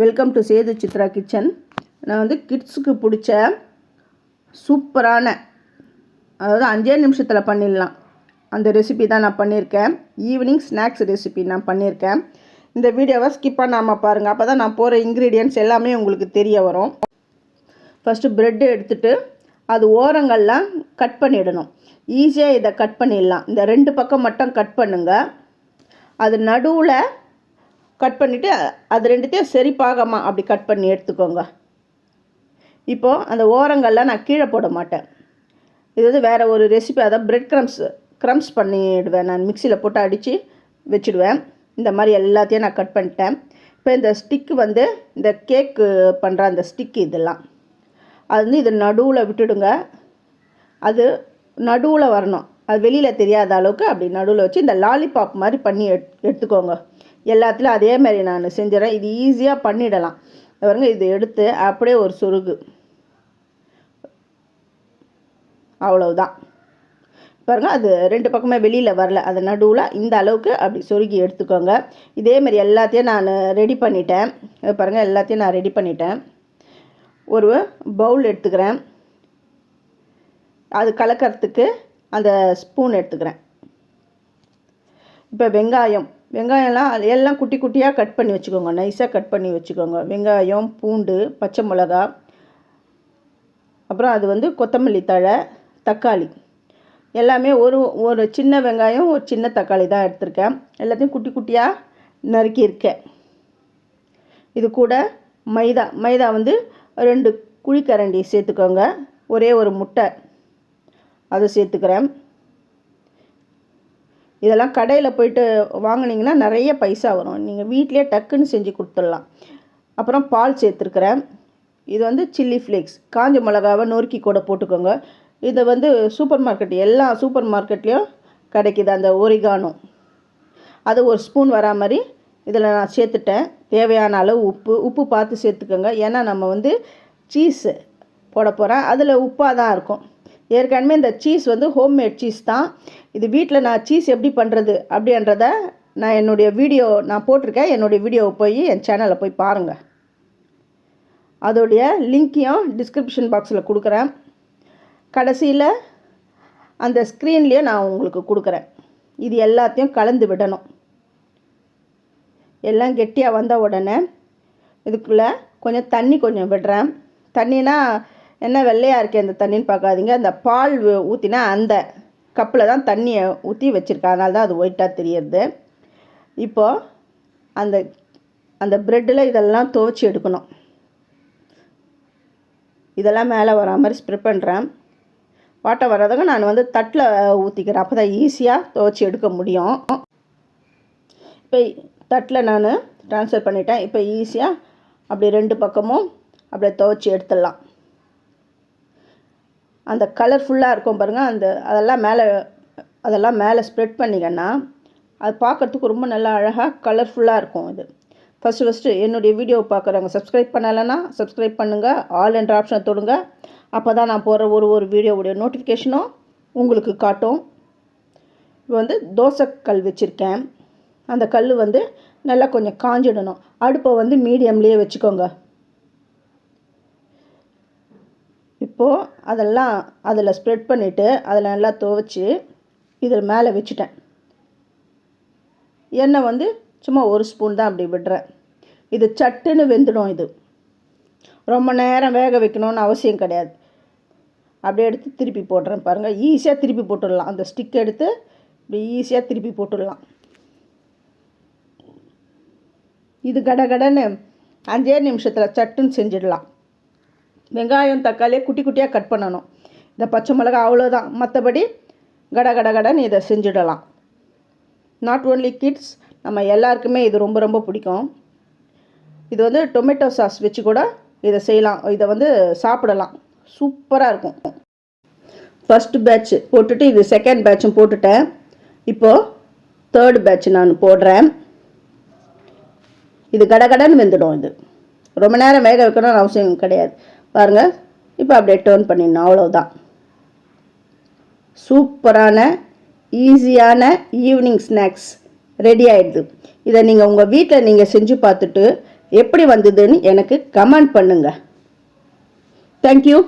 Welcome to Sethu Chitra kitchen நான் வந்து கிட்ஸுக்கு பிடிச்ச சூப்பரான அதாவது அஞ்சே நிமிஷத்தில் பண்ணிடலாம். அந்த ரெசிபி தான் நான் பண்ணியிருக்கேன். ஈவினிங் ஸ்நாக்ஸ் ரெசிபி நான் பண்ணியிருக்கேன். இந்த வீடியோவை ஸ்கிப் பண்ணாமல் பாருங்கள் அப்போ தான் நான் போகிற இன்க்ரீடியன்ட்ஸ் எல்லாமே உங்களுக்கு தெரிய வரும். ஃபஸ்ட்டு ப்ரெட்டு எடுத்துட்டு அது ஓரங்கள்லாம் கட் பண்ணிடணும். ஈஸியாக இதை கட் பண்ணிடலாம். இந்த ரெண்டு பக்கம் மட்டும் கட் பண்ணுங்கள் அது நடுவில் கட் பண்ணிவிட்டு அது ரெண்டுத்தையும் சரி பாகமாக அப்படி கட் பண்ணி எடுத்துக்கோங்க. இப்போது அந்த ஓரங்கள்லாம் நான் கீழே போட மாட்டேன். இது வந்து வேறு ஒரு ரெசிபி அதான் பிரெட் க்ரம்ஸ் க்ரம்ஸ் பண்ணிடுவேன் நான். மிக்சியில் போட்டு அடித்து வச்சுடுவேன். இந்த மாதிரி எல்லாத்தையும் நான் கட் பண்ணிட்டேன். இப்போ இந்த ஸ்டிக்கு வந்து இந்த கேக்கு பண்ணுற அந்த ஸ்டிக்கு இதெல்லாம். அது வந்து இது நடுவில் விட்டுடுங்க. அது நடுவில் வரணும். அது வெளியில் தெரியாத அளவுக்கு அப்படி நடுவில் வச்சு இந்த லாலிபாப் மாதிரி பண்ணி எட் எடுத்துக்கோங்க. எல்லாத்துலேயும் அதே மாதிரி நான் செஞ்சிடறேன். இது ஈஸியாக பண்ணிடலாம். பாருங்க இது எடுத்து அப்படியே ஒரு சொருகு. அவ்வளவுதான். பாருங்க அது ரெண்டு பக்கமே வெளியில் வரல. அது நடுவில் இந்த அளவுக்கு அப்படி சொருகி எடுத்துக்கோங்க. இதேமாரி எல்லாத்தையும் நான் ரெடி பண்ணிட்டேன். பாருங்கள் எல்லாத்தையும் நான் ரெடி பண்ணிட்டேன். ஒரு பவுல் எடுத்துக்கிறேன். அது கலக்கிறதுக்கு அந்த ஸ்பூன் எடுத்துக்கிறேன். இப்போ வெங்காயம். வெங்காயம்லாம் அது எல்லாம் குட்டி குட்டியாக கட் பண்ணி வச்சுக்கோங்க. நைஸாக கட் பண்ணி வச்சுக்கோங்க. வெங்காயம் பூண்டு பச்சை மிளகா. அப்புறம் அது வந்து கொத்தமல்லி தழை தக்காளி. எல்லாமே ஒரு ஒரு சின்ன வெங்காயம் ஒரு சின்ன தக்காளி தான் எடுத்திருக்கேன். எல்லாத்தையும் குட்டி குட்டியாக நறுக்கியிருக்கேன். இது கூட மைதா மைதா வந்து ரெண்டு குழிக்கரண்டி சேர்த்துக்கோங்க. ஒரே ஒரு முட்டை. அதை சேர்த்துக்கிறேன். இதெல்லாம் கடையில் போயிட்டு வாங்கினீங்கன்னா நிறைய பைசா வரும். நீங்கள் வீட்டிலே டக்குன்னு செஞ்சு கொடுத்துடலாம். அப்புறம் பால் சேர்த்துருக்குறேன். இது வந்து சில்லி ஃப்ளேக்ஸ். காஞ்ச மிளகாவை நொறுக்கி கூட போட்டுக்கோங்க. இதை வந்து சூப்பர் மார்க்கெட். எல்லா சூப்பர் மார்க்கெட்லேயும் கிடைக்கிது அந்த ஒரிகானோ. அது ஒரு ஸ்பூன் வரா மாதிரி இதில் நான் சேர்த்துட்டேன். தேவையான அளவு உப்பு. உப்பு பார்த்து சேர்த்துக்கோங்க. ஏன்னா நம்ம வந்து சீஸு போட போகிறேன் அதில் உப்பாக தான் இருக்கும். ஏற்கனவே இந்த சீஸ் வந்து ஹோம்மேட் சீஸ் தான். இது வீட்டில் நான் சீஸ் எப்படி பண்ணுறது அப்படின்றத நான் என்னுடைய வீடியோ நான் போட்டிருக்கேன். என்னுடைய வீடியோவை போய் என் சேனலில் போய் பாருங்கள் அதோடைய லிங்க்கையும் டிஸ்கிரிப்ஷன் பாக்ஸில் கொடுக்குறேன். கடைசியில் அந்த ஸ்க்ரீன்லேயே நான் உங்களுக்கு கொடுக்குறேன். இது எல்லாத்தையும் கலந்து விடணும். எல்லாம் கெட்டியாக வந்த உடனே இதுக்குள்ளே கொஞ்சம் தண்ணி கொஞ்சம் விடுறேன். தண்ணினா என்ன வெள்ளையாக இருக்கே அந்த தண்ணின்னு பார்க்காதீங்க. அந்த பால் ஊற்றினா அந்த கப்பில் தான் தண்ணியை ஊற்றி வச்சுருக்கேன். அதனால தான் அது ஒயிட்டாக தெரியறது. இப்போது அந்த அந்த ப்ரெட்டில் இதெல்லாம் துவைச்சி எடுக்கணும். இதெல்லாம் மேலே வரா மாதிரி ஸ்ப்ரெட் பண்ணுறேன் வாட்டை வர்றதுக்கு நான் வந்து தட்டில் ஊற்றிக்கிறேன் அப்போ தான் ஈஸியாக துவைச்சி எடுக்க முடியும். இப்போ தட்டில் நான் ட்ரான்ஸ்ஃபர் பண்ணிட்டேன். இப்போ ஈஸியாக அப்படி ரெண்டு பக்கமும் அப்படியே துவைச்சி எடுத்துடலாம். அந்த கலர்ஃபுல்லாக இருக்கும் பாருங்கள் அந்த அதெல்லாம் மேலே அதெல்லாம் மேலே ஸ்ப்ரெட் பண்ணிங்கன்னா அது பார்க்குறதுக்கு ரொம்ப நல்லா அழகாக கலர்ஃபுல்லாக இருக்கும் இது. ஃபஸ்ட்டு ஃபஸ்ட்டு என்னுடைய வீடியோ பார்க்குறவங்க சப்ஸ்கிரைப் பண்ணலைன்னா சப்ஸ்கிரைப் பண்ணுங்கள் ஆல் என்ற ஆப்ஷனை தொடுங்க. அப்போ தான் நான் போடுற ஒரு ஒரு வீடியோவுடைய நோட்டிஃபிகேஷனும் உங்களுக்கு காட்டும். இப்போ வந்து தோசைக்கல் வச்சுருக்கேன். அந்த கல் வந்து நல்லா கொஞ்சம் காஞ்சிடணும். அடுப்பை வந்து மீடியம்லேயே வச்சுக்கோங்க. இப்போது அதெல்லாம் அதில் ஸ்ப்ரெட் பண்ணிவிட்டு அதில் நல்லா துவைச்சி இதில் மேலே வச்சுட்டேன். எண்ணெய் வந்து சும்மா ஒரு ஸ்பூன் தான் அப்படி விடுறேன். இது சட்டுன்னு வெந்துடும் இது. ரொம்ப நேரம் வேக வைக்கணும்னு அவசியம் கிடையாது. அப்படியே எடுத்து திருப்பி போடுறேன் பாருங்கள் ஈஸியாக திருப்பி போட்டுடலாம். அந்த ஸ்டிக் எடுத்து இப்படி ஈஸியாக திருப்பி போட்டுடலாம். இது கடகடன்னு அஞ்சே நிமிஷத்தில் சட்டுன்னு செஞ்சிடலாம். வெங்காயம் தக்காளியை குட்டி குட்டியாக கட் பண்ணணும். இந்த பச்சை மிளகா அவ்வளோதான் மற்றபடி கட கட கடன்னு இதை செஞ்சிடலாம். நாட் ஓன்லி கிட்ஸ் நம்ம எல்லாருக்குமே இது ரொம்ப ரொம்ப பிடிக்கும். இது வந்து டொமேட்டோ சாஸ் வச்சு கூட இதை செய்யலாம். இதை வந்து சாப்பிடலாம். சூப்பராக இருக்கும். ஃபஸ்ட்டு பேட்ச் போட்டுட்டு இது செகண்ட் பேட்சும் போட்டுட்டேன். இப்போது தேர்டு பேட்ச் நான் போடுறேன். இது கடகடன்னு வெந்துடும் இது. ரொம்ப நேரம் வேக வைக்கணும்னு அவசியம் கிடையாது. பாருங்கள் இப்போ அப்படியே டேர்ன் பண்ணிடணும். அவ்வளோதான் சூப்பரான ஈஸியான ஈவினிங் ஸ்நாக்ஸ் ரெடி ஆகிடுது இதை நீங்கள் உங்கள் வீட்டில் நீங்கள் செஞ்சு பார்த்துட்டு எப்படி வந்ததுன்னு எனக்கு கமெண்ட் பண்ணுங்கள் தேங்க்யூ